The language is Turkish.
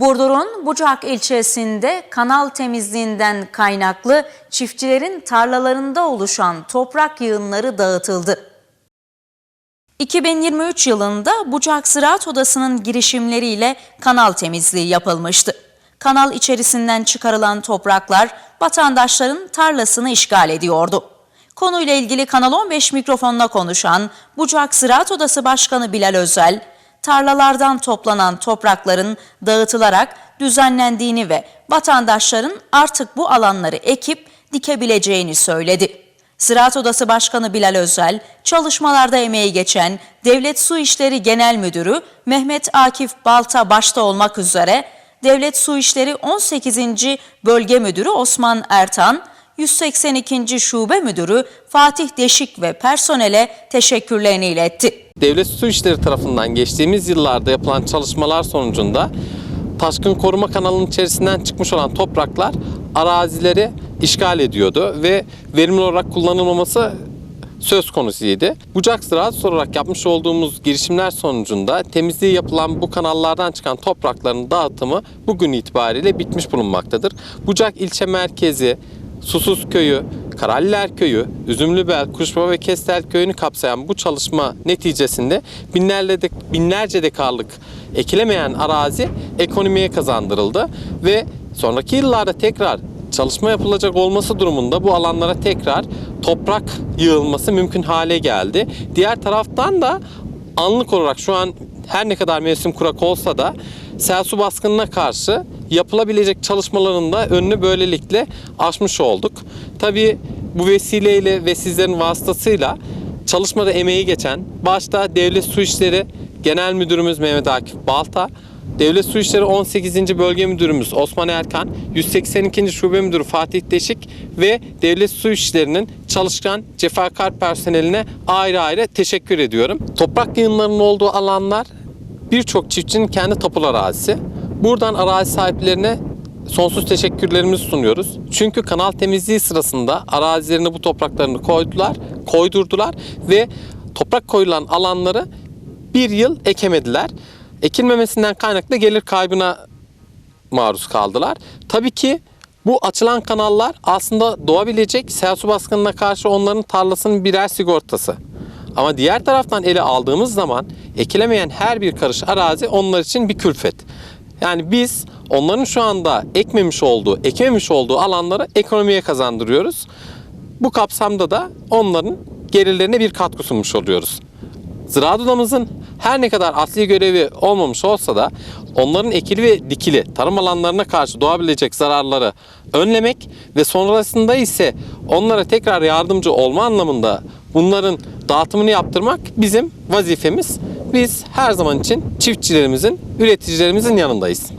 Burdur'un Bucak ilçesinde kanal temizliğinden kaynaklı çiftçilerin tarlalarında oluşan toprak yığınları dağıtıldı. 2023 yılında Bucak Ziraat Odası'nın girişimleriyle kanal temizliği yapılmıştı. Kanal içerisinden çıkarılan topraklar vatandaşların tarlasını işgal ediyordu. Konuyla ilgili Kanal 15 mikrofonla konuşan Bucak Ziraat Odası Başkanı Bilal Özel, tarlalardan toplanan toprakların dağıtılarak düzenlendiğini ve vatandaşların artık bu alanları ekip dikebileceğini söyledi. Ziraat Odası Başkanı Bilal Özel, çalışmalarda emeği geçen Devlet Su İşleri Genel Müdürü Mehmet Akif Balta başta olmak üzere Devlet Su İşleri 18. Bölge Müdürü Osman Ertan, 182. Şube Müdürü Fatih Deşik ve personele teşekkürlerini iletti. Devlet Su İşleri tarafından geçtiğimiz yıllarda yapılan çalışmalar sonucunda taşkın koruma kanalının içerisinden çıkmış olan topraklar arazileri işgal ediyordu ve verimli olarak kullanılmaması söz konusuydu. Bucak Ziraat olarak yapmış olduğumuz girişimler sonucunda temizliği yapılan bu kanallardan çıkan toprakların dağıtımı bugün itibariyle bitmiş bulunmaktadır. Bucak ilçe merkezi, Susuz Köyü, Karaliler Köyü, Üzümlübel, Kuşbaba ve Kestel Köyü'nü kapsayan bu çalışma neticesinde binlerce, de, binlerce dekarlık ekilemeyen arazi ekonomiye kazandırıldı ve sonraki yıllarda tekrar çalışma yapılacak olması durumunda bu alanlara tekrar toprak yığılması mümkün hale geldi. Diğer taraftan da anlık olarak şu an her ne kadar mevsim kurak olsa da sel su baskınına karşı yapılabilecek çalışmaların da önünü böylelikle aşmış olduk. Tabii bu vesileyle ve sizlerin vasıtasıyla çalışmada emeği geçen başta Devlet Su İşleri Genel Müdürümüz Mehmet Akif Balta, Devlet Su İşleri 18. Bölge Müdürümüz Osman Erkan, 182. Şube Müdürü Fatih Deşik ve Devlet Su İşleri'nin çalışkan cefakar personeline ayrı ayrı teşekkür ediyorum. Toprak yığınlarının olduğu alanlar birçok çiftçinin kendi tapulu arazisi. Buradan arazi sahiplerine sonsuz teşekkürlerimizi sunuyoruz. Çünkü kanal temizliği sırasında arazilerine bu topraklarını koydular, koydurdular ve toprak koyulan alanları bir yıl ekemediler. Ekilmemesinden kaynaklı gelir kaybına maruz kaldılar. Tabii ki bu açılan kanallar aslında doğabilecek sel baskınına karşı onların tarlasının birer sigortası. Ama diğer taraftan ele aldığımız zaman ekilemeyen her bir karış arazi onlar için bir külfet. Yani biz onların şu anda ekmemiş olduğu, ekmemiş olduğu alanları ekonomiye kazandırıyoruz. Bu kapsamda da onların gelirlerine bir katkı sunmuş oluyoruz. Ziraat Odamızın her ne kadar asli görevi olmamış olsa da onların ekili ve dikili tarım alanlarına karşı doğabilecek zararları önlemek ve sonrasında ise onlara tekrar yardımcı olma anlamında bunların dağıtımını yaptırmak bizim vazifemiz. Biz her zaman için çiftçilerimizin, üreticilerimizin yanındayız.